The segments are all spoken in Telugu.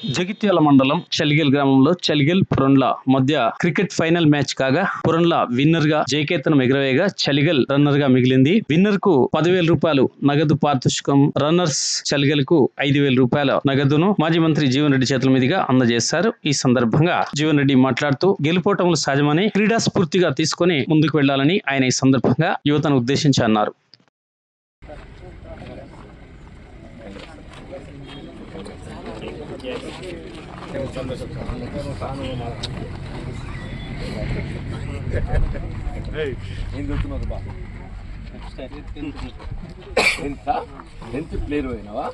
జగిత్యాల మండలం చలిగెల్ గ్రామంలో చలిగెల్ పురండ్ల మధ్య క్రికెట్ ఫైనల్ మ్యాచ్ కాగా పురండ్ల విన్నర్గా జయకేతనం ఎగరవేయగా చలిగల్ రన్నర్గా మిగిలింది. విన్నర్కు పదివేల రూపాయలు నగదు పారితోషికం రన్నర్స్ చలిగెల్కు ఐదు వేల రూపాయల నగదును మాజీ మంత్రి జీవన్ రెడ్డి చేతుల మీదుగా అందజేశారు. ఈ సందర్భంగా జీవన్ రెడ్డి మాట్లాడుతూ గెలుపోటములు సహజమని క్రీడా స్ఫూర్తిగా తీసుకొని ముందుకు వెళ్ళాలని ఆయన ఈ సందర్భంగా యువతను ఉద్దేశించి అన్నారు. ఏం చదువుతున్నావు బా ఎంత టెన్త్ ప్లేయర్ అయినావా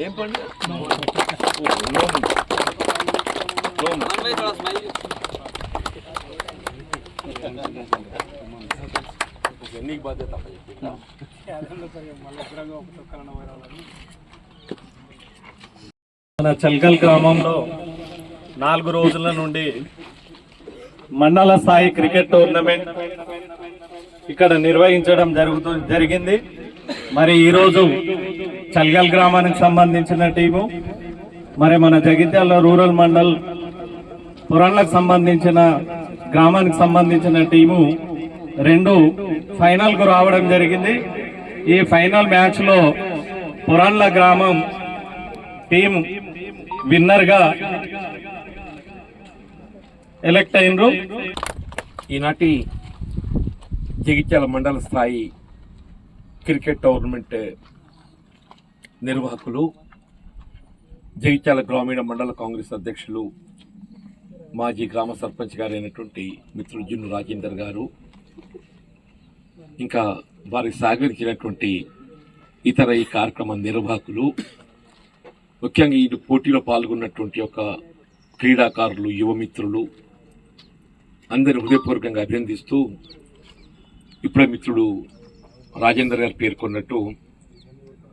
ఏం నీకు బాధ్యత మన చల్గల్ గ్రామంలో నాలుగు రోజుల నుండి మండల స్థాయి క్రికెట్ టోర్నమెంట్ ఇక్కడ నిర్వహించడం జరుగుతూ జరిగింది. మరి ఈరోజు చల్గల్ గ్రామానికి సంబంధించిన టీము మరి మన జగిత్యాల రూరల్ మండల్ పురాణకు సంబంధించిన గ్రామానికి సంబంధించిన టీము రెండు ఫైనల్కు రావడం జరిగింది. ఈ ఫైనల్ మ్యాచ్లో పురాణల గ్రామం టీం విన్నర్గా ఎలెక్ట్ అయినరు. ఈనాటి జగిత్యాల మండల స్థాయి క్రికెట్ టోర్నమెంట్ నిర్వాహకులు జగిత్యాల గ్రామీణ మండల కాంగ్రెస్ అధ్యక్షులు మాజీ గ్రామ సర్పంచ్ గారైనటువంటి మిత్రులు జున్ను రాజేందర్ గారు ఇంకా వారికి సహకరించినటువంటి ఇతర ఈ కార్యక్రమ నిర్వాహకులు ముఖ్యంగా ఈ పోటీలో పాల్గొన్నటువంటి ఒక క్రీడాకారులు యువమిత్రులు అందరి హృదయపూర్వకంగా అభినందిస్తూ ఇప్పుడే మిత్రుడు రాజేందర్ గారు పేర్కొన్నట్టు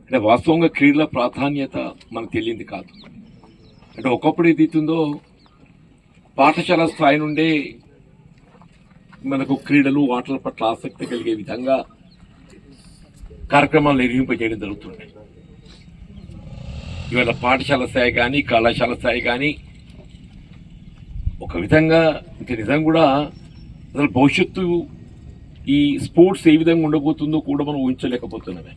అంటే వాస్తవంగా క్రీడల ప్రాధాన్యత మనకు తెలియంది కాదు. అంటే ఒకప్పుడు ఏదైతుందో పాఠశాల స్థాయి నుండే మనకు క్రీడలు ఆటల పట్ల ఆసక్తి కలిగే విధంగా కార్యక్రమాలు నిర్వహింపజేయడం జరుగుతుంది ఇవాళ పాఠశాల స్థాయి కానీ కళాశాల స్థాయి కానీ ఒక విధంగా ఇంకా నిజం కూడా అసలు భవిష్యత్తు ఈ స్పోర్ట్స్ ఏ విధంగా ఉండబోతుందో కూడా మనం ఊహించలేకపోతున్నామే.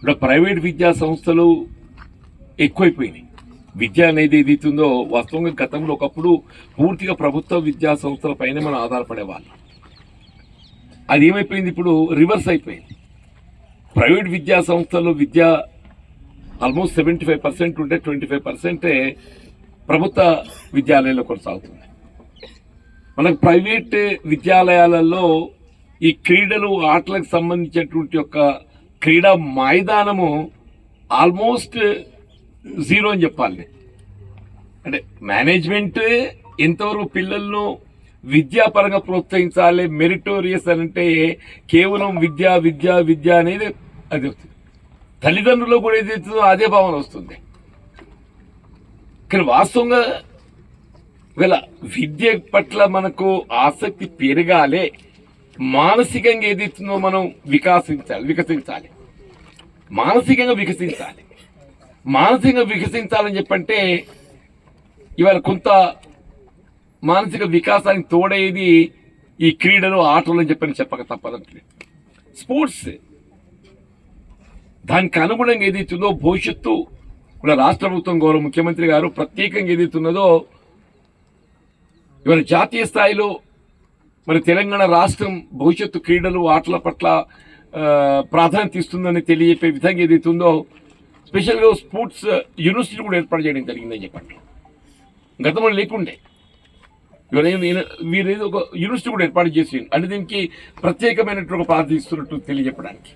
ఇప్పుడు ప్రైవేట్ విద్యా సంస్థలు ఎక్కువైపోయినాయి. విద్య అనేది ఏదైతుందో వాస్తవంగా గతంలో ఒకప్పుడు పూర్తిగా ప్రభుత్వ విద్యా సంస్థల పైన మనం ఆధారపడేవాళ్ళం అది ఏమైపోయింది ఇప్పుడు? రివర్స్ అయిపోయింది. ప్రైవేట్ విద్యా సంస్థలు విద్య ఆల్మోస్ట్ సెవెంటీ ఫైవ్ పర్సెంట్ ఉంటే ట్వంటీ ఫైవ్ పర్సెంటే ప్రభుత్వ విద్యాలయాల్లో కొనసాగుతుంది. మనకు ప్రైవేట్ విద్యాలయాలలో ఈ క్రీడలు ఆటలకు సంబంధించినటువంటి యొక్క క్రీడా మైదానము ఆల్మోస్ట్ జీరో అని చెప్పాలి. అంటే మేనేజ్మెంట్ ఎంతవరకు పిల్లలను విద్యాపరంగా ప్రోత్సహించాలి మెరిటోరియస్ అని అంటే కేవలం విద్య విద్య విద్య అనేది అది వస్తుంది. తల్లిదండ్రులు కూడా ఏదైతుందో అదే భావన వస్తుంది. కానీ వాస్తవంగా వీళ్ళ విద్య పట్ల మనకు ఆసక్తి పెరగాలి మానసికంగా ఏదైతుందో మనం వికాసించాలి వికసించాలి. మానసికంగా వికసించాలి. మానసికంగా వికసించాలని చెప్పంటే ఇవాళ కొంత మానసిక వికాసానికి తోడేది ఈ క్రీడలు ఆటలు అని చెప్పని చెప్పక తప్పదంటే స్పోర్ట్స్. దానికి అనుగుణంగా ఏదైతుందో భవిష్యత్తు కూడా రాష్ట్ర ప్రభుత్వం గౌరవ ముఖ్యమంత్రి గారు ప్రత్యేకంగా ఏదైతున్నదో ఇవాళ జాతీయ స్థాయిలో మరి తెలంగాణ రాష్ట్రం భవిష్యత్తు క్రీడలు ఆటల పట్ల ప్రాధాన్యత ఇస్తుందని తెలియజెప్పే విధంగా ఏదైతుందో స్పెషల్గా స్పోర్ట్స్ యూనివర్సిటీ కూడా ఏర్పాటు చేయడం జరిగిందని చెప్పండి. గతంలో లేకుండే. వీరేదో ఒక యూనివర్సిటీ కూడా ఏర్పాటు చేసి అంటే దీనికి ప్రత్యేకమైనటువంటి ఒక ప్రార్థన ఇస్తున్నట్టు తెలియజెప్పడానికి.